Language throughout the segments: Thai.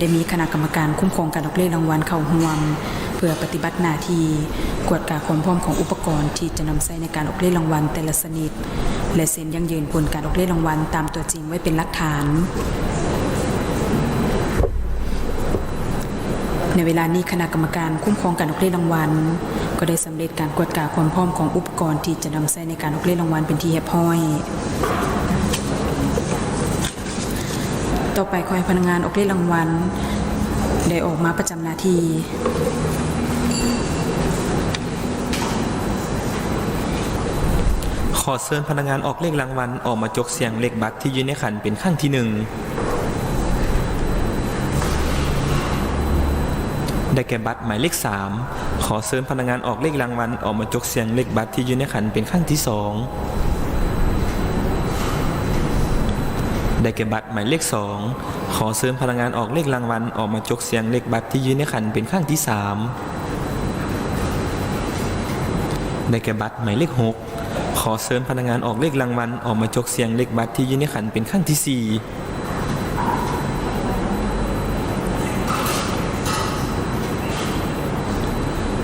ได้มีคณะกรรมการคุ้มครองการออกเลขรางวัลเข้าร่วม เพื่อปฏิบัติหน้าที่กวดกาความพร้อมของอุปกรณ์ที่จะนำใช้ในการออกเลขรางวัลแต่ละชนิด และเซ็นยังยืนผลการออกเลขรางวัลตามตัวจริงไว้เป็นหลักฐาน ในเวลานี้คณะกรรมการคุ้มครองการออกเลขรางวัลก็ได้สำเร็จการกวดกาความพร้อมของอุปกรณ์ที่จะนำใช้ในการออกเลขรางวัลเป็นที่เรียบร้อย ต่อไปขอให้พนักงานออกเลขรางวัลได้ออกมาประจำหน้าที่ขอเชิญพนักงานออกเลขรางวัลออกมาจกเสียงเลขบัตรที่อยู่ในขันเป็นขั้งที่หนึ่งได้แก่บัตรหมายเลขสามขอเชิญพนักงานออกเลขรางวัลออกมาจกเสียงเลขบัตรที่อยู่ในขันเป็นขั้งที่สอง ได้แก่บัตรหมายเลขสองขอเชิญพนักงานออกเลขรางวัลออกมาจกเสียงเลขบัตรที่ยู่ในขันเป็นข้างที่สามได้แก่บัตรหมายเลขหกขอเชิญพนักงานออกเลขรางวัลออกมาจกเสียงเลขบัตรที่ยู่ในขันเป็นครั้งที่สี่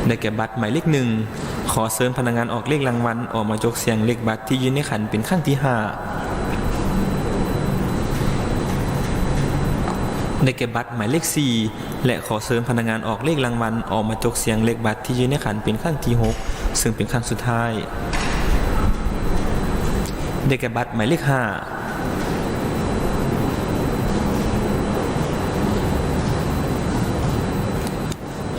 ได้แก่บัตรหมายเลขหนึ่งขอเชิญพนักงานออกเลขรางวัลออกมาจกเสียงเลขบัตรที่ยู่ในขันเป็นครั้งที่ห้า ได้แก่บัตรหมายเลขสี่และขอเชิญพนักงานออกเลขรางวัลออกมาจกเสียงเลขบัตรที่อยู่ในขันเป็นครั้งที่หกซึ่งเป็นครั้งสุดท้าย ได้แก่บัตรหมายเลขห้า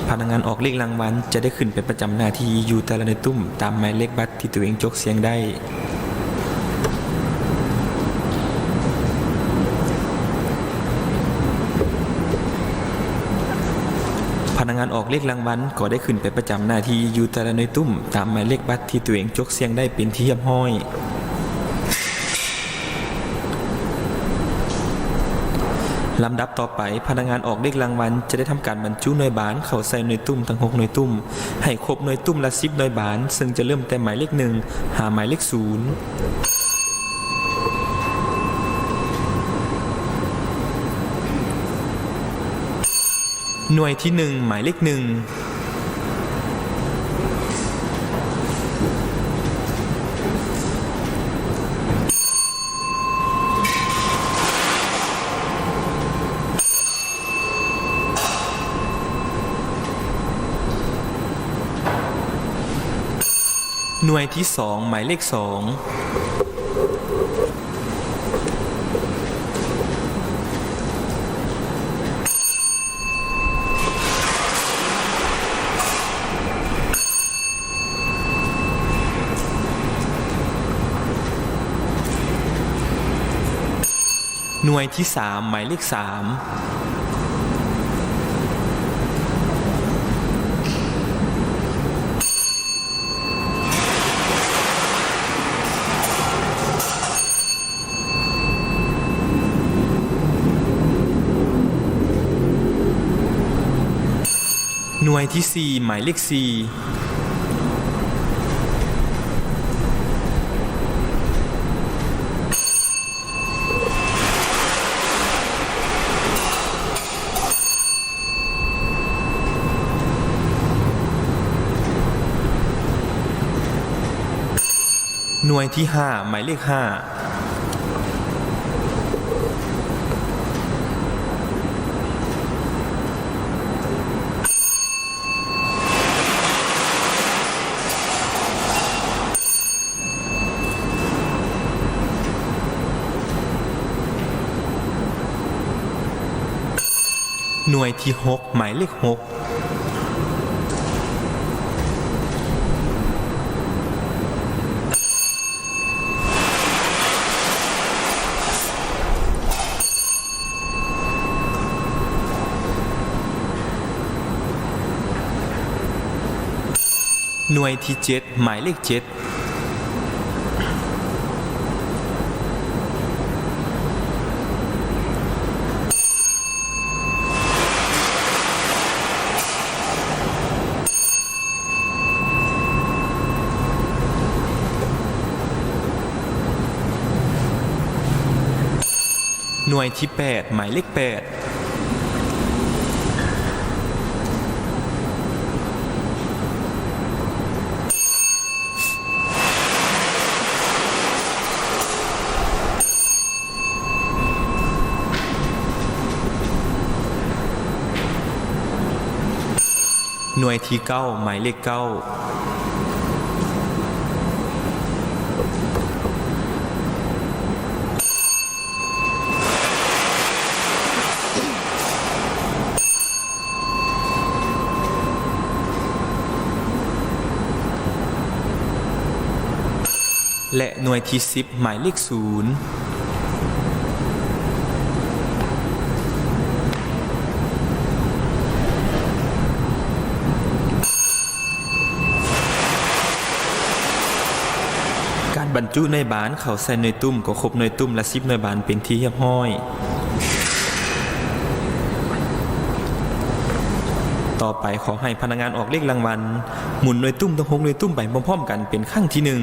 พนักงานออกเลขรางวัลจะได้ขึ้นไปประจำหน้าที่อยู่แต่ละในตุ้มตามหมายเลขบัตรที่ตัวเองจกเสียงได้ พนักงานออกเลขรางวัลก็ได้ขึ้นไปประจำหน้าที่อยู่แต่ละในตุ้มตามหมายเลขบัตรที่ตัวเองจกเสียงได้เป็นที่เรียบร้อยลำดับต่อไปพนักงานออกเลขรางวัลจะได้ทำการบรรจุหน่วยบานเข้าใส่หน่วยตุ้มทั้งหกหน่วยตุ้ม ให้ครบหน่วยตุ้มละสิบหน่วยบาน ซึ่งจะเริ่มแต่หมายเลขหนึ่งหาหมายเลขศูนย์ หน่วยที่หนึ่งหมายเลขหนึ่งหน่วยที่สองหมายเลขสอง หน่วยที่สามหมายเลขสามหน่วยที่ 4 หมายเลข 4 น่วยที่ 5 หมายเลข 5หน่วยที่ 6 หมายเลข 6 หน่วยที่ 7 หมายเลข 7หน่วยที่ 8 หมายเลข 8 น่วยที่เก้าหมายเลขเก้าและหน่วยที่สิบหมายเลขศูนย์ บรรจุในบานเขาใส่ในตุ้มก็ครบในตุ้มและซิบในบานเป็นที่เรียบร้อย ต่อไปขอให้พนักงานออกเลขรางวัลหมุนในตุ้มทั้งหกในตุ้มไปพร้อมๆกันเป็นขั้งที่หนึ่ง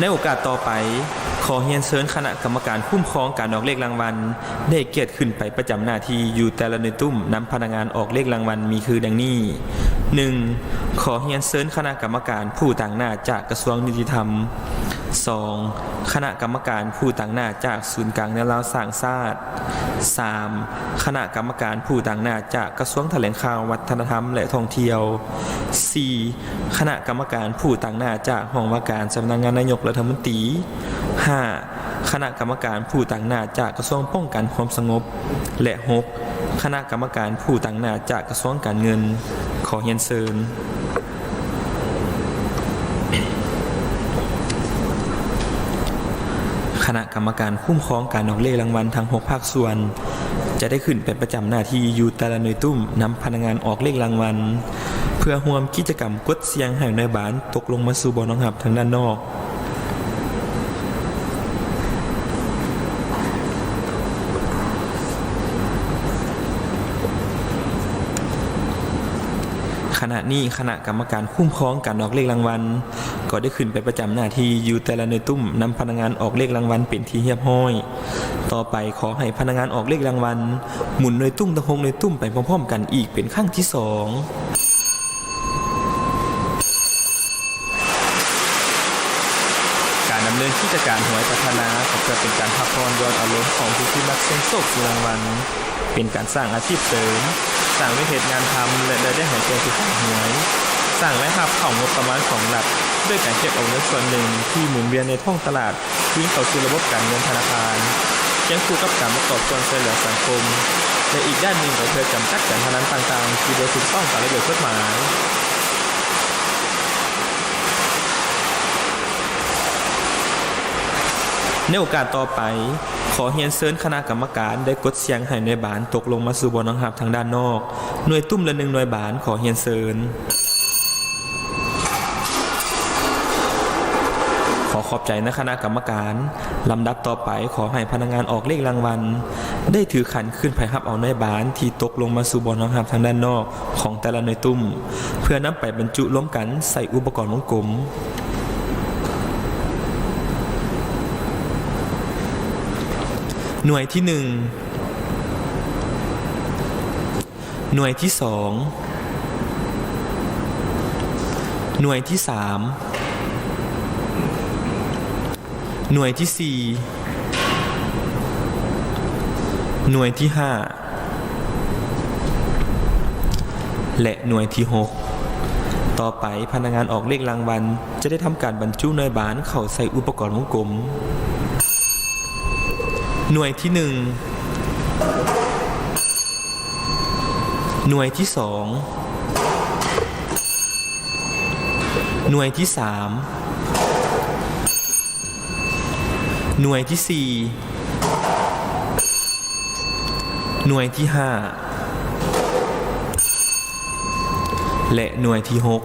ในโอกาสต่อไป ขอเรียนเชิญคณะกรรมการคุ้มครองการออกเลขรางวัล ได้เกียรติขึ้นไปประจำหน้าที่อยู่แต่ละในตุ้มนำพนักงานออกเลขรางวัลมีคือดังนี้ 1. ขอเรียนเชิญคณะกรรมการผู้ต่างหน้าจากกระทรวงยุติธรรม 2. คณะกรรมการผู้ต่างหน้าจากศูนย์กลางนราวสร้างชาติ 3. คณะกรรมการผู้ต่างหน้าจากกระทรวงแถลงข่าววัฒนธรรมและท่องเที่ยว 4. คณะกรรมการผู้ต่างหน้าจากห้องว่าการสำนักงานนายกรัฐมนตรี 5. คณะกรรมการผู้ต่างหน้าจากกระทรวงป้องกันความสงบ และ 6. คณะกรรมการผู้ต่างหน้าจากกระทรวงการเงิน ขอเฮียนเซิญ ณะกรรมการคุ้มครองการออกเลขรางวัลทั้ง 6 ภาคส่วน จะได้ขึ้นเป็นประจำหน้าที่อยู่แต่ละหน่วยตุ้มนำพนักงานออกเลขรางวัล เพื่อห่วมกิจกรรมกดเสียงให้ในอยบานตกลงมาสู่บ่อน้องหับทางด้านนอก ขณะนี้คณะกรรมการคุ้มครองการออกเลขรางวัล ก็ได้ขึ้นไปประจำหน้าที่อยู่แต่ละหน่วยตุ้มนำพนักงานออกเลขรางวัลเป็นที่เรียบร้อย ต่อไปขอให้พนักงานออกเลขรางวัล หมุนหน่วยตุ้มตะหงหน่วยตุ้มไปพร้อมๆกันอีกเป็นครั้งที่สองการดำเนินกิจการหวยพัฒนาก็เพื่อเป็นการพักผ่อนย้อนอารมณ์ของผู้ที่มักเสี่ยงโชคสู่รางวัล เป็นการสร้างอาชีพเสริม สร้างวิเหตุงานทำและรายได้หายใจสู่ของหวยสร้างและหับของงบประมาณของรัฐด้วยการเก็บเอาเงินส่วนหนึ่งที่หมุนเวียนในท้องตลาดคืนเข้าสู่ระบบการเงินธนาคารยังคู่กับการประกอบส่วนช่วยเหลือสังคม และอีกด้านหนึ่งก็เพื่อกำกัดการพนันต่างๆ ที่โดยถูกต้องตามระเบียบกฎหมาย ในโอกาสต่อไป ขอเฮียนเซิญคณะกรรมการได้กดเสียงให้หน่วยบานตกลงมาสู่บอน้องหับทางด้านนอก หน่วยตุ้มละหนึ่งหน่วยบานขอเฮียนเซิญขอขอบใจนะคณะกรรมการ ลำดับต่อไปขอให้พนักงานออกเลขรางวัล ได้ถือขันขึ้นไปหับเอาหน่วยบานที่ตกลงมาสู่บอน้องหับทางด้านนอกของแต่ละหน่วยตุ้ม เพื่อนำไปบรรจุล้มกันใส่อุปกรณ์วงกลม หน่วยที่หนึ่งหน่วยที่สองหน่วยที่สามหน่วยที่สี่หน่วยที่ห้าและหน่วยที่หกต่อไปพนักงานออกเลขรางวัลจะได้ทำการบรรจุหน่วยบานเข้าใส่อุปกรณ์วงกลม หน่วยที่หนึ่งหน่วยที่สองหน่วยที่สามหน่วยที่สี่หน่วยที่ห้าและหน่วยที่หก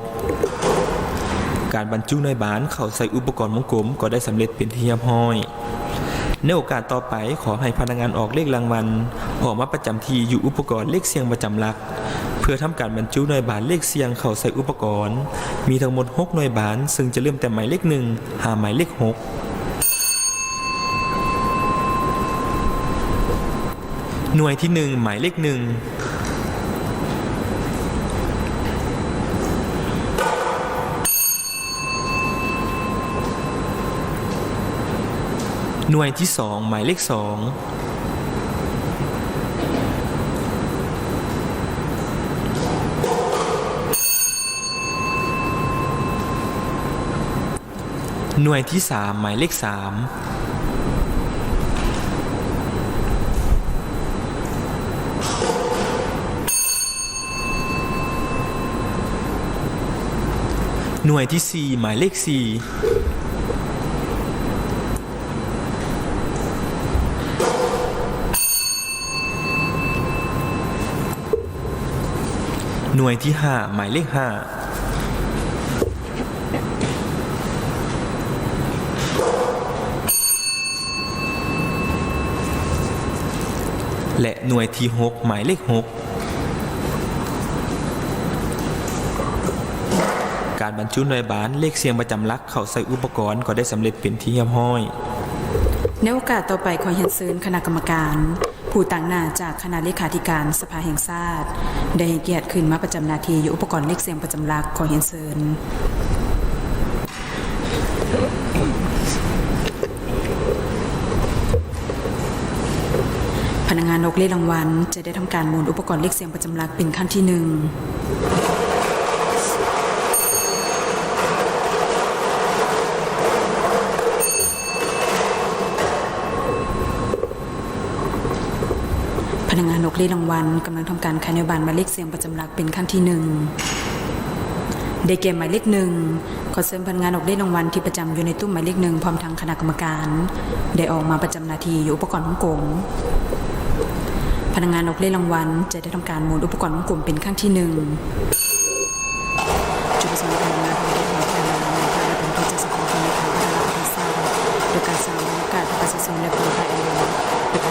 การบรรจุในบานเข้าใส่อุปกรณ์วงกลมก็ได้สำเร็จเป็นที่เรียบร้อย ในโอกาสต่อไปขอให้พนักงานออกเลขรางวัลออกมาประจำทีอยู่อุปกรณ์เลขเสียงประจำหลัก เพื่อทำการบรรจุหน่วยบาทเลขเสียงเข้าใส่อุปกรณ์ มีทั้งหมด 6 หน่วยบาทซึ่งจะเริ่มแต่หมายเลขหนึ่งหาหมายเลข6หน่วยที่ 1 หมายเลขหนึ่ง หน่วยที่สองหมายเลขสองหน่วยที่สามหมายเลขสามหน่วยที่สี่หมายเลขสี่ หน่วยที่ห้าหมายเลขห้าและหน่วยที่หกหมายเลขหกการบรรจุหน่วยบานเลขเสียงประจำลักเข้าใส่อุปกรณ์ก็ได้สำเร็จเป็นที่เรียบร้อย ในโอกาสต่อไปขอเห็นเซินคณะกรรมการ ผู้ต่างหน้าจากคณะเลขาธิการสภาแห่งชาติได้ให้เกียรติขึ้นมาประจำนาทีอยู่อุปกรณ์เลขเสียงประจำหลักขอเห็นเซินพนักงานนกเล่รางวัลจะได้ทำการหมุนอุปกรณ์เลขเสียงประจำหลักเป็นขั้นที่หนึ่ง พนักงานนก เล่รางวัลกำลังทำการคายนโยบานหมายเลขเสียงประจำหลักเป็นขั้นที่หนึ่งได้เกมหมายเลขหนึ่งขอเสริมพนักงานออกเล่รางวัลที่ประจำอยู่ในตู้หมายเลขหนึ่งพร้อมทางคณะกรรมการ ได้ออกมาประจำนาทีอยู่อุปกรณ์ของกลมพนักงานออกเล่รางวัลจะได้ทำการหมุนอุปกรณ์ของกลมเป็นขั้นที่หนึ่ง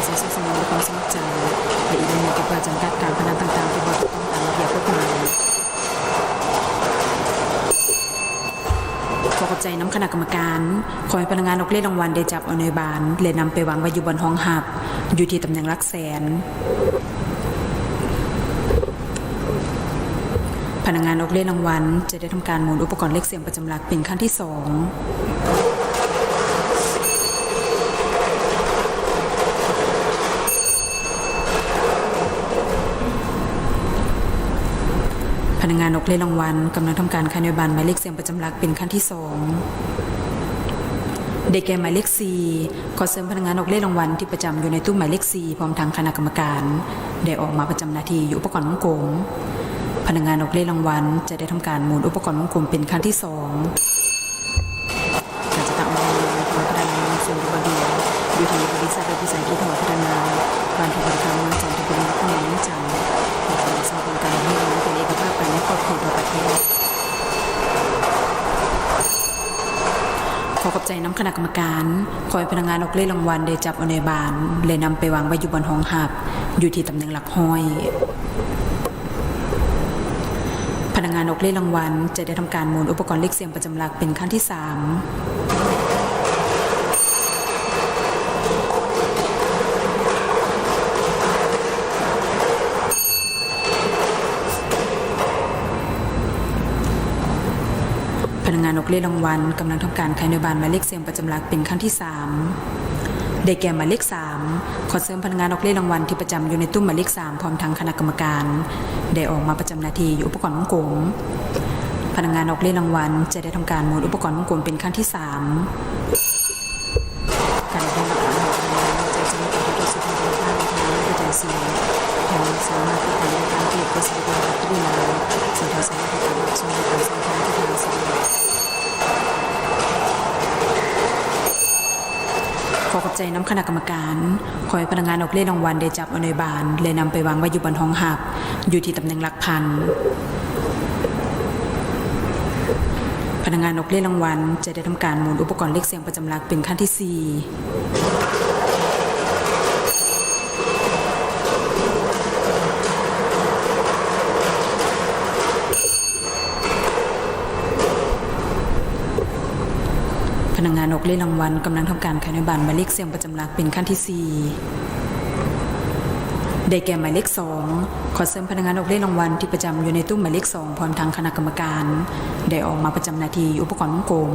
โดยการใช้สื่อสารและความสมัครใจและอีกด้วยหนึ่งก็เพื่อจำกัดการพนันต่างๆที่บถูกต้องตามระเบียบกฎหมายขอขอบใจน้ำคณะกรรมการ ขอให้พนักงานนกเล่นรางวัลได้จับเอาในบานและนำไปวางไว้อยู่บนห้องหับ อยู่ที่ตำแหน่งหลักแสน พนักงานนกเล่นรางวัลจะได้ทำการหมุนอุปกรณ์เลขเสียงประจำหลักเป็นขั้นที่สอง พนักงานนกเล่รางวัลกำลังทำการคายนโยบานหมายเลขเสียงประจำหลักเป็นขั้นที่สองเด็กแก่หมายเลขสี่ขอเสริมพนักงานนกเล่นรางวัลที่ประจำอยู่ในตู้หมายเลขสี่พร้อมทางคณะกรรมการ ได้ออกมาประจำหนาทีอยู่อุปกรณ์วงกลมพนักงานนกเล่นรางวัลจะได้ทำการหมุนอุปกรณ์วงกลมเป็นขั้นที่สองการจะตั้งองค์กรพัฒนาส่วนบดีอยู่ที่บริษัทและวิสาหกิจหัวพัฒนาการถูกบริการ ขอขอบใจน้ำคณะกรรมการคอยพนักงานออกเล่รางวัลเด้จับอนุบาลเลยนำไปวางไว้อยู่บนห้องหับ อยู่ที่ตำแหน่งหลักห้อยพนักงานออกเล่รางวัลจะได้ทำการหมุนอุปกรณ์เล็กเสียงประจำหลักเป็นขั้นที่ 3 กเลรางวัลกำลังทำการขานโบายหมายเลขเสียงประจำหลักเป็นครั้งที่ 3 ได้แก่หมายเลข 3 ขอเสริมพนักงานออกเลขรางวัลที่ประจำอยู่ในตู้หมายเลข 3 พร้อมทั้งคณะกรรมการ ได้ออกมาประจำนาทีอยู่อุปกรณ์มังกรพนักงานออกเลขรางวัลจะได้ทำการหมุนอุปกรณ์มังกรเป็นครั้งที่ 3 คณะกรรมการขอให้พนักงานออกเล่นรางวัลได้จับอนุบานเลยนำไปวางไว้อยู่บนห้องหับ อยู่ที่ตำแหน่งหลักพันพนักงานออกเล่นรางวัลจะได้ทำการหมุนอุปกรณ์เลขเสียงประจำหลักเป็นขั้นที่4 พนักงานออก เล่นรางวัลกำลังทำการขายในบัตรหมายเลขเสียงประจำหลักเป็นขั้นที่ 4 ได้แก่หมายเลขสองขอเสริมพนักงานออกเล่นรางวัลที่ประจำอยู่ในตู้หมายเลขสองพร้อมทางคณะกรรมการ ได้ออกมาประจำนาทีอุปกรณ์วงกลม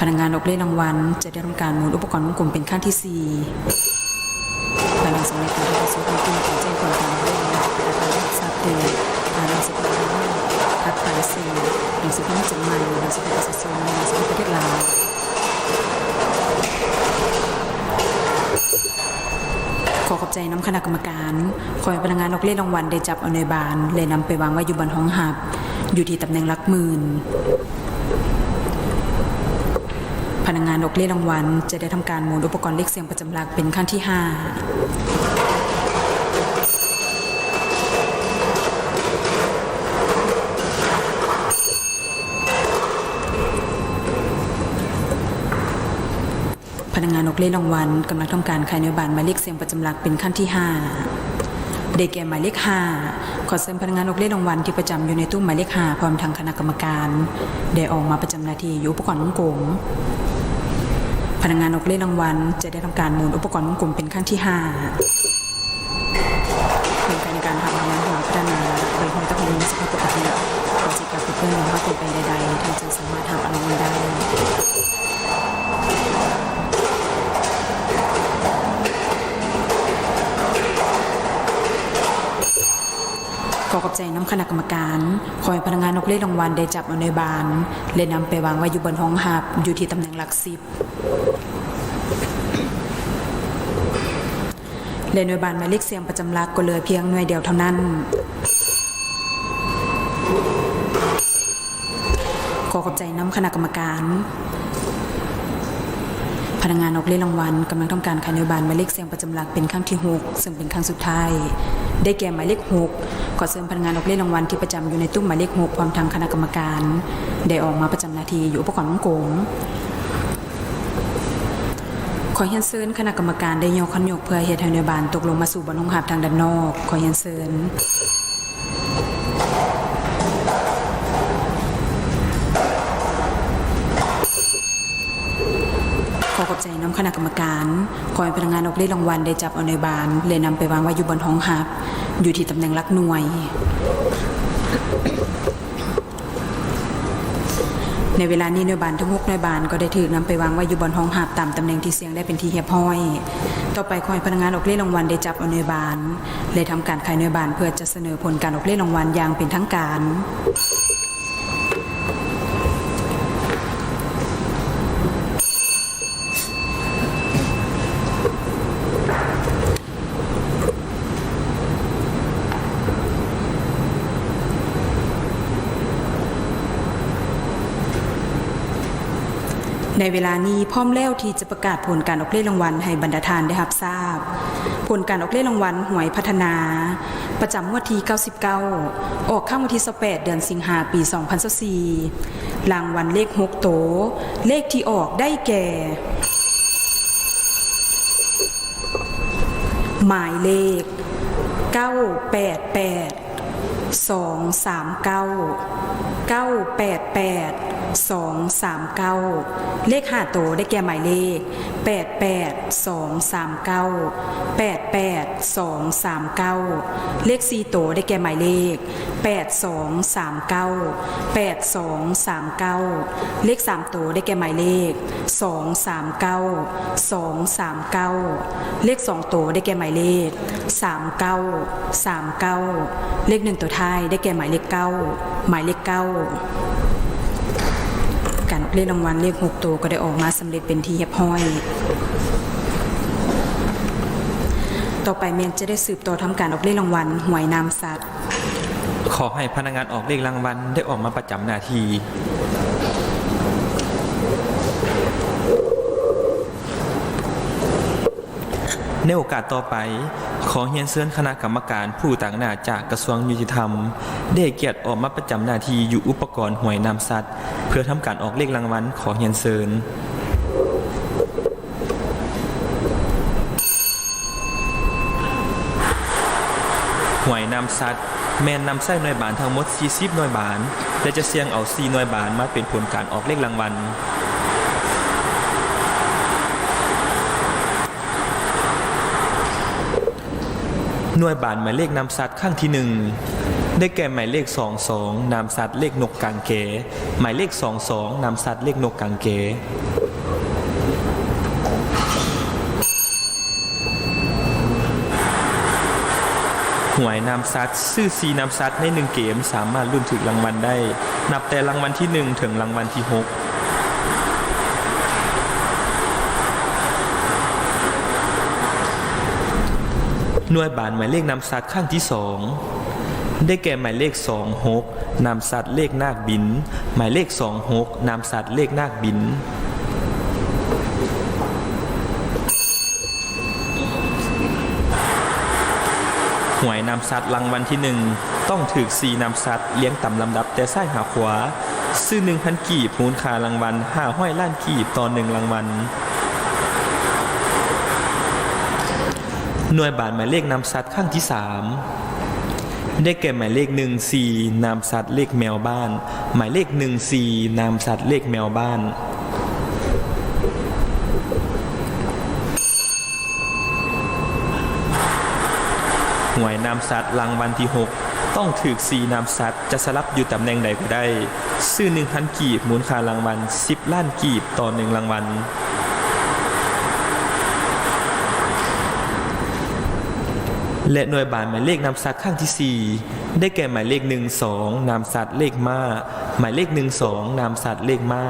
พนักงานออกเลขรางวัลจะได้ทำการหมุนอุปกรณ์ของกลมเป็นขั้นที่สี่ภายหลังสำเร็จการทดสอบของกลุ่มการแจ้งผลการออกเลขรางวัลและการรับทราบเตือนการรับสิทธิ์พัดปลายเซลล์หนังสือพิมพ์จดหมายหนังสือพิมพ์ประชาชนหนังสือพิมพ์ประเทศลาว ขอขอบใจน้ำคณะกรรมการคอยพนักงานออกเล่นรางวัลได้จับเอาในบานเลยนำไปวางไว้อยู่บนห้องหับ อยู่ที่ตำแหน่งหลักหมื่นพนักงานออกเล่นรางวัลจะได้ทำการหมุนอุปกรณ์เลขเสียงประจำหลักเป็นขั้นที่ 5 พนั กเล่นรางวัลกำลังทำการขายในบานหมายเลขเสียงประจำหลักเป็นขั้นที่5เด็กแก่หมายเลข 5 ขอเชิญพนักงานออกเล่นรางวัลที่ประจำอยู่ในตู้หมายเลข 5 พร้อมทางคณะกรรมการ ได้ออกมาประจำหนาทีอยู่อุปกรณ์วงกลมพนักงานออกเล่นรางวัลจะได้ทำการหมุนอุปกรณ์วงกลมเป็นขั้นที่ 5เป็นการในการทำรางวัลหัวพัฒนาโดยห้องตะคุมสภาพปกติขอจิตกับเพื่อนๆว่าเป็นไปใดๆท่านจะสามารถทำรางวัลได้ ขอขอบใจน้ำคณะกรรมการคอยพนักงานนกเล่นรางวัลได้จับเอาในบานเลยนำไปวางไว้อยู่บนห้องหับอยู่ที่ตำแหน่งหลักสิบเลนหน่วยบานหมายเลขเสียงประจำหลักก็เหลือเพียงหน่วยเดียวเท่านั้นขอขอบใจน้ำคณะกรรมการ พนักงานออกเล่นรางวัลกำลังทำการขายนโยบายหมายเลขเสียงประจำหลักเป็นครั้งที่ 6 ซึ่งเป็นครั้งสุดท้าย ได้แก่หมายเลข6ขอเชิญพนักงานออกเล่นรางวัลที่ประจำอยู่ในตู้หมายเลข6พร้อมทางคณะกรรมการ ได้ออกมาประจำนาทีอยู่อุปกรณ์วงกลมขอเฮียนเซินคณะกรรมการได้ยกขันยกเพื่อเหตุให้นโยบายตกลงมาสู่บนห้องหับทางด้านนอก ขอเฮียนเซิน ขอบใจน้ำคณะกรรมการขอให้พนักงานออกเล่นรางวัลได้จับเอาในบาน เลยนำไปวางไว้อยู่บนห้องหับ อยู่ที่ตำแหน่งลักหน่วย ในเวลานี้หน่วยบานทั้งหกหน่วยบานก็ได้ถูกนำไปวางไว้อยู่บนห้องหับตามตำแหน่งที่เสียงได้เป็นที่เรียบร้อย ต่อไปขอให้พนักงานออกเล่นรางวัลได้จับเอาหน่วยบานเลยทำการขายหน่วยบานเพื่อจะเสนอผลการออกเล่นรางวัลอย่างเป็นทางการ ในเวลานี้พร้อมแล้วที่จะประกาศผลการออกเล่นรางวัลให้บรรดาทานได้รับทราบ ผลการออกเล่นรางวัลหวยพัฒนา ประจำงวดที่ 99 ออกข้างวันที่18เดือนสิงหาปี 2024รางวัลเลข 6 โต เลขที่ออกได้แก่ หมายเลข 988 239 988 239 เลขห้าโตวได้แก่หมายเลข 88 239 88 239 เลขสี่โตวได้แก่หมายเลข 8239 8239 เลขสามโตวได้แก่หมายเลข 239 239 เลขสองโตวได้แก่หมายเลข 39 39 เลขหนึ่งตัวท้ายได้แก่หมายเลขเก้าหมายเลขเก้าการออก เลขรางวัลเลขหกตัวก็ได้ออกมาสำเร็จเป็นที่เรียบร้อย ต่อไปเมนจะได้สืบต่อทำการออกเลขรางวัลหวยนามสัตว์ ขอให้พนักงานออกเลขรางวัลได้ออกมาประจำหน้าที่ในโอกาสต่อไปขอเฮียนเชิญคณะกรรมการผู้ต่างหน้าจากกระทรวงยุติธรรม ได้เกียรติออกมาประจำหน้าที่อยู่อุปกรณ์หวยนำสัตว์ พื่อทำการออกเลขรางวัลขอเฮียนเซินหวยนำสัตว์แมนนำไส้หน่วยบานทั้งหมด 40 หน่วยบาน และจะเสี่ยงเอา 4 หน่วยบานมาเป็นผลการออกเลขรางวัล หน่วยบานหมายเลขนามสัตว์ข้างที่หนึ่งได้แก่หมายเลขสองสองนามสัตว์เลขนกกางเกหมายเลขสองสองนามสัตว์เลขนกกางเกหวยนามซัดซื่อซีนามซัดในหนึ่งเกมสามารถรุ่นถึงรางวัลได้ นับแต่รางวัลที่หนึ่งถึงรางวัลที่หก หน่วยบานหมายเลขนำซัดข้างที่สองได้แก่หมายเลขสองหกนำซัดเลขนาคบิน หมายเลขสองหกนำซัดเลขนาคบิน หวยนำสัตว์รางวัลที่หนึ่งต้องถือสีนำสัตว์เลี้ยงต่ำลำดับแต่ซ้ายหาขวา ซื้อหนึ่งพันกีบมูลค่ารางวัลห้าห้อยล้านกีบต่อหนึ่งรางวัล หน่วยบาทหมายเลขนำสัตว์ข้างที่สามได้แก่หมายเลขหนึ่งสี่นามสัตว์เลขแมวบ้าน หมายเลขหนึ่งสี่นามสัตว์เลขแมวบ้านหวยนามสัตว์รางวัลที่ 6 ต้องถือสีนามสัตว์จะสลับอยู่ตำแหน่งใดก็ได้ ซื้อหนึ่งพันกีบมูลค่ารางวัล 10 ล้านกีบต่อหนึ่งรางวัล และหน่วยบานหมายเลขนามสัตว์ข้างที่ 4 ได้แก่หมายเลข 1 2นามสัตว์เลขม้า หมายเลข 1 2นามสัตว์เลขม้า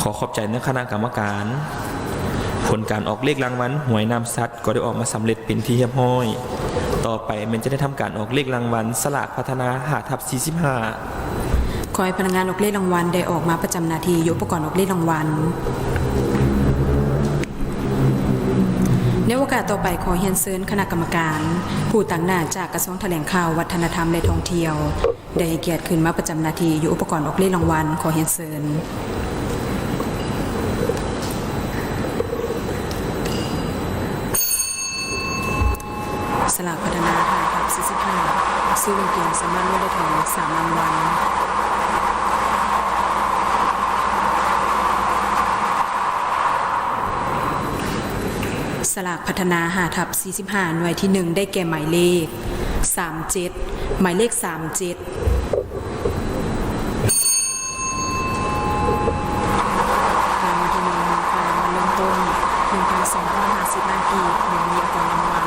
ขอขอบใจนักคณะกรรมการ ผลการออกเลขรางวัลหวยนามสัตว์ก็ได้ออกมาสำเร็จเป็นที่เรียบร้อย ต่อไปมันจะได้ทำการออกเลขรางวัลสลากพัฒนาหาทับ45ขอให้พนักงานออกเลขรางวัลได้ออกมาประจำหนาทียกอุปกรณ์ออกเลขรางวัล ในโอกาสต่อไปขอเฮียนเซินคณะกรรมการ ผู้ต่างหน้าจากกระทรวงแถลงข่าววัฒนธรรมและท่องเที่ยว ได้เกียรติขึ้นมาประจำนาทีอยู่อุปกรณ์ออกเลขรางวัลขอเฮียนเซินสลากพัฒนาหาทับ45ซื้อลงเกียงสามารถรวดได้ถึง3รางวัล ลากพัฒนาหาทับ 45 หน่วยที่ 1 ได้แก่หมายเลข 37 หมายเลข 37กางวัลที่หนึ่งมูลค่ารางวัลเริ่มต้น1,250นานกีบหนึ่งมีอัตรารางวัล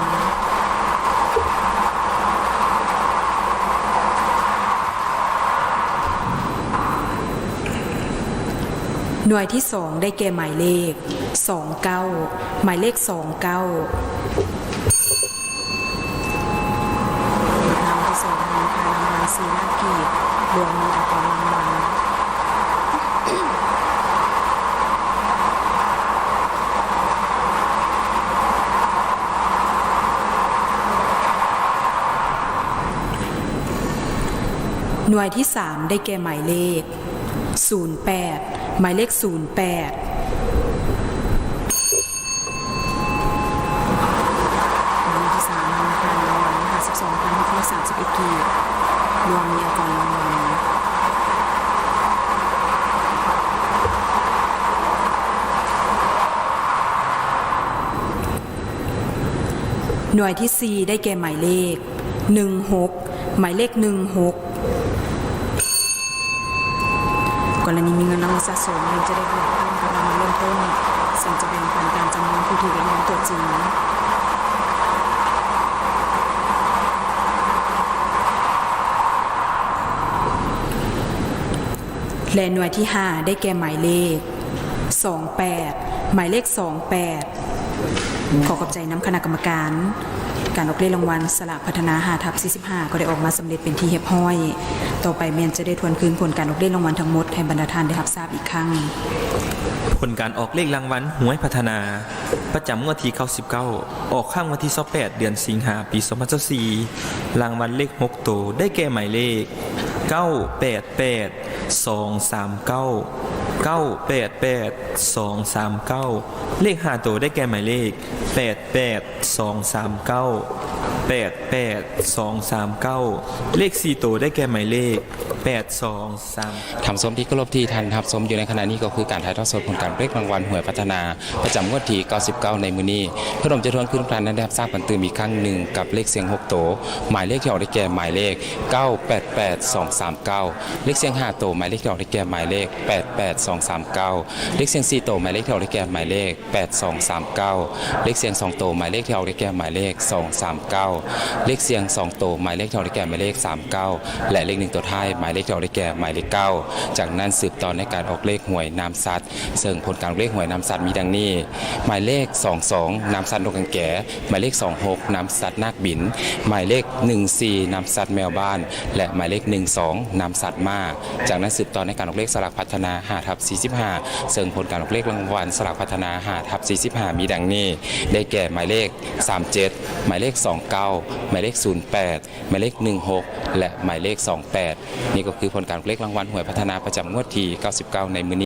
หน่วยที่สองได้แก่หมายเลข 29 หมายเลข 29นำที่สองมูลค่ารางวัล4ล้ากีรวมมีอัตรารางวัลหน่วยที่ 3 ได้แก่หมายเลข 08 หมายเลข 08หมายเลที่3มูลค่ารางวัล52,631กีบรวมมีอัตรารางวัลหน่วยที่ 4 ได้แก่หมายเลข 16 หมายเลข 16 กรณีมีเงินรางวัลสะสมเงินจะได้บวกเพิ่มกับรางวัลเริ่มต้นซึ่งจะแบ่งปันการจำนวนผู้ถูกรางวัลตัวจริงและหน่วยที่ 5 ได้แก่หมายเลข 28 หมายเลข 28 ขอขอบใจน้ำคณะกรรมการ การออกเลขรางวัลสลากพัฒนาหาทับ45 ก็ได้ออกมาสำเร็จเป็นที่เรียบร้อย ต่อไปเมนจะได้ทวนคืนผลการออกเลขรางวัลทั้งหมดให้บรรดาท่านได้รับทราบอีกครั้ง ผลการออกเลขรางวัลหวยพัฒนา ประจำงวดที่99ออกข้างวันที่28เดือนสิงหาปี2024รางวัลเลข6ตัวได้แก่หมายเลข 988 239 988 239เลขหาตัวได้แก่หมายเลข88 239 88 239เลข 4 ตัวได้แก่หมายเลข 8 2 3ทำสมที่เคารพที่ทันทับสมอยู่ในขณะนี้ก็คือการถ่ายทอดสดผลการเลขรางวัลหวยพัฒนา ประจำงวดที่ 99 ในมือนี้เพื่อผมจะทวนขึ้นพลันนั้นได้รับทราบกันตื่นอีกครั้งหนึ่งกับเลขเสียง 6 โต หมายเลขที่ออกได้แก่หมายเลข 988239 เลขเสียง 5 โต หมายเลขที่ออกได้แก่หมายเลข 88239 เลขเสียง 4 โต หมายเลขที่ออกได้แก่หมายเลข 8239 เลขเสียง 2 โต หมายเลขที่ออกได้แก่หมายเลข 239เลขเสียง2โตหมายเลขที่อได้แก่หมายเลข 39 และเลขหนึ่งตัวท้ายหมายเลขที่อได้แก่หมายเลข 9 จากนั้นสืบต่อในการออกเลขหวยนามสัตว์ซึ่งผลการออกเลขหวยนามสัตว์มีดังนี้ หมายเลข 22นามสัตว์นกกังแก่หมายเลข 26นามสัตว์นาคบิน หมายเลข 14นามสัตว์แมวบ้าน และหมายเลข 12นามสัตว์ม้าจากนั้นสืบต่อในการออกเลขสลากพัฒนา5ทับ45ซึ่งผลการออกเลขรางวัลสลากพัฒนา5ทับ45 มีดังนี้ ได้แก่หมายเลข 37 หมายเลข 29หมายเลข 08 หมายเลข 16 และหมายเลข 28 นี่ก็คือผลการเลขรางวัลหวยพัฒนาประจำงวดที่ 99 ในมือนี้